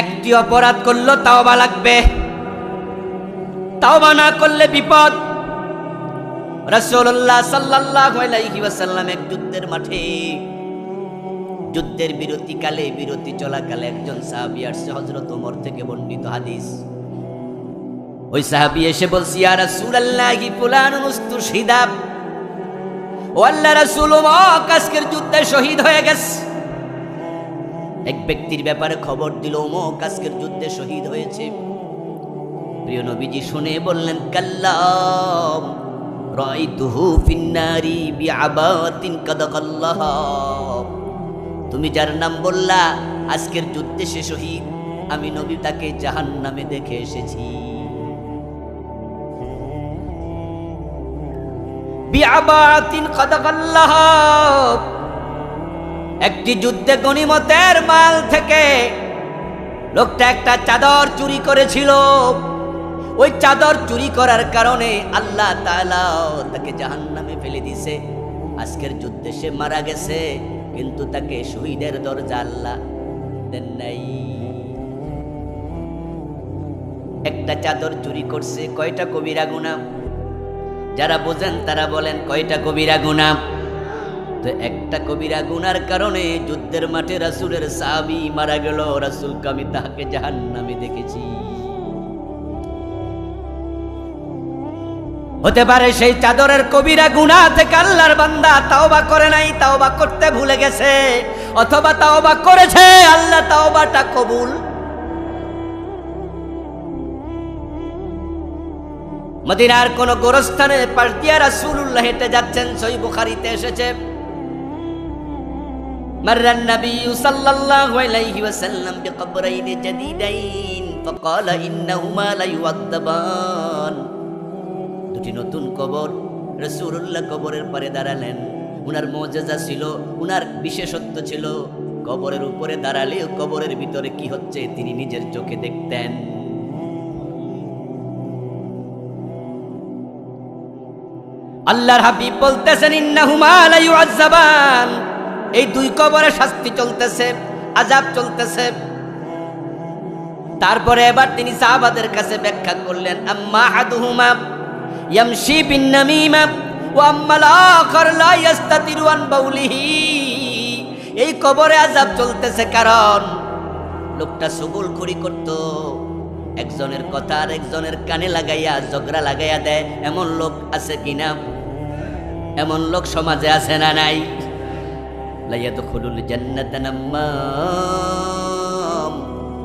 একটি অপরাধ করল, তাওবা লাগবে। তাওবা না করলে বিপদ। রাসূলুল্লাহ সাল্লাল্লাহু আলাইহি এক যুদ্ধের মাঠে, যুদ্ধের বিরতিকালে, বিরতি চলাকালে একজন সাহাবী আসছে, হযরত ওমর থেকে বর্ণিত হাদিস। ওই সাহাবী এসে বলছি, ইয়া রাসূলুল্লাহি ফুলানুন উস্তুশহিদা ও আল্লাহ রাসূল ওমর আজকের যুদ্ধে শহীদ হয়ে গেছে। এক ব্যক্তির ব্যাপারে খবর দিল ওমক আজকের যুদ্ধে শহীদ হয়েছে। প্রিয় নবীজি শুনে বললেন, কাল্লাম, রাইতুহু ফিন্নারি বিআবাতিন কাদাকাল্লাহ। তুমি যার নাম বললা, আজকের যুদ্ধে সে শহীদ, আমি নবী তাকে জাহান্নামে দেখে এসেছি। বিআবাতিন কাদাকাল্লাহ। একটি যুদ্ধে গণিমতের মাল থেকে লোকটা একটা চাদর চুরি করেছিল। ওই চাদর চুরি করার কারণে আল্লাহ তাকে জাহান্নামে ফেলে দিছে। আজকের যুদ্ধে সে মারা গেছে, কিন্তু তাকে শহীদের দরজা আল্লাহ দেন নাই। একটা চাদর চুরি করছে কয়টা কবিরা গুণা যারা বোঝেন তারা বলেন কয়টা কবিরা গুণা তো একটা কবিরা গুনার কারণে যুদ্ধের মাঠে রাসুলের সাবি মারা গেল। রাসুলকে আমি তাহাকে জাহান নামে দেখেছি। হতে পারে সেই চাদরের কবিরা গুণা থেকে আল্লাহর বান্দা তাওবা করে নাই, তাওবা করতে ভুলে গেছে, অথবা তাওবা করেছে, আল্লাহ তাওবাটা কবুল। মদিনার কোন গোরস্থানের পাশ দিয়া হেঁটে যাচ্ছেন, সই বুখারিতে এসেছে। مر النبي صلى الله عليه وسلم بقبرين جديدين فقال إنهما ليعذبان দুটি নতুন কবর রসুল্লাহ কবরের পরে দাঁড়ালেন উনার মজেজা ছিল উনার বিশেষত্ব ছিল কবরের উপরে দাঁড়ালে কবরের ভিতরে কি হচ্ছে তিনি নিজের চোখে দেখতেন আল্লাহর হাবিব বলতেছেন ইন্নাহুমা লা ইউআজ্জাবান এই দুই কবরে শাস্তি চলতেছে আজাব চলতেছে। তারপরে এবার তিনি সাহাবাদের কাছে ব্যাখ্যা করলেন, আম্মা হাদুহুমা ইয়ামশি বিন নামিমা ওয়া আম্মাল আখার লা ইস্তাতিরু আন বাউলিহি। এই কবরে আজাব চলতেছে কারণ লোকটা সবুল খুরি করত। একজনের কথা আর একজনের কানে লাগাইয়া, ঝগড়া লাগাইয়া দেয়, এমন লোক আছে কিনা? এমন লোক সমাজে আছে না নাই? লাইয়াদখুলুল জান্নাতা নাম্মাম।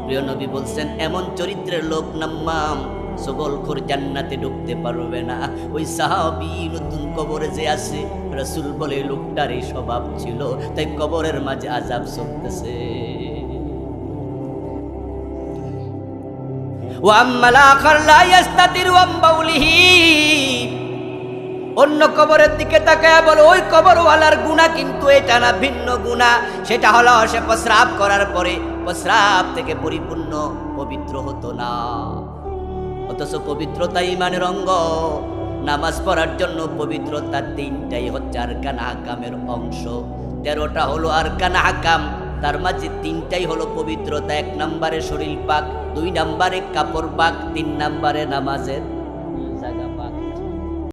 প্রিয় নবী বলছেন, এমন চরিত্রের লোক নাম্মাম। সগলখোর জান্নাতে ঢুকতে পারবে না। ওই সাহাবি নতুন কবরে যে আছে, রসুল বলে লোকটার এই স্বভাব ছিল। তাই কবরের মাঝে আজাব চলতেছে। ওয়াম্মাল আখার লা ইস্তাতিরু আম বাউলিহি। অন্য কবরের দিকে তাকায় বলো, ওই কবরওয়ালার গুণা কিন্তু এটা না, ভিন্ন গুণা। সেটা হলো সে প্রস্রাব করার পরে প্রস্রাব থেকে পরিপূর্ণ, পবিত্র হতো না। অথচ পবিত্রতা ইমানের অঙ্গ। নামাজ পড়ার জন্য পবিত্রতা তিনটাই হচ্ছে আরকান হাকামের অংশ। তেরোটা হলো আরকান হাকাম তার মাঝে তিনটাই হলো পবিত্রতা। এক নম্বরে শরীর পাক, দুই নম্বরে কাপড় পাক, তিন নম্বরে নামাজের